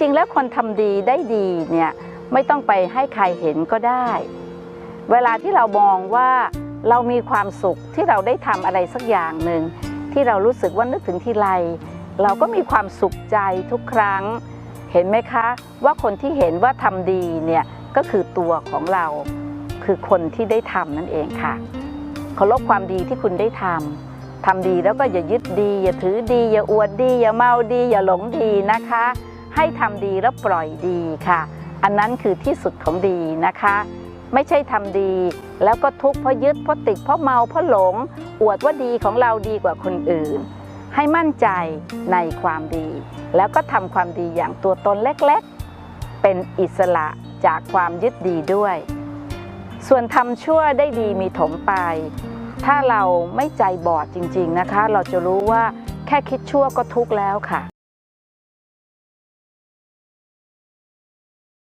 จริงแล้วคนทำดีได้ดีเนี่ยไม่ต้องไปให้ใครเห็นก็ได้ เวลาที่เรามองว่าเรามีความสุขที่เราได้ทำอะไรสักอย่างหนึ่งที่เรารู้สึกว่านึกถึงทีไรเราก็มีความสุขใจทุกครั้ง เห็นไหมคะ ว่าคนที่เห็นว่าทำดีเนี่ยก็คือตัวของเรา คือคนที่ได้ทำนั่นเองค่ะเคารพความดีที่คุณได้ทำทำดีแล้วก็อย่ายึดดี อย่าถือดี อย่าอวดดี อย่าเมาดี อย่าหลงดีนะคะ ให้ทำดีแล้วปล่อยดีค่ะ อันนั้นคือที่สุดของดีนะคะ ไม่ใช่ทำดี แล้วก็ทุกข์เพราะยึดเพราะติดเพราะเมาเพราะหลง อวดว่าดีของเราดีกว่าคนอื่น ให้มั่นใจในความดี แล้วก็ทำความดีอย่างตัวตนเล็กๆ เป็นอิสระจากความยึดดีด้วย ส่วนทำชั่วได้ดีมีถมไป ถ้าเราไม่ใจบอดจริง ๆนะคะ เราจะรู้ว่าแค่คิดชั่วก็ทุกข์แล้วค่ะ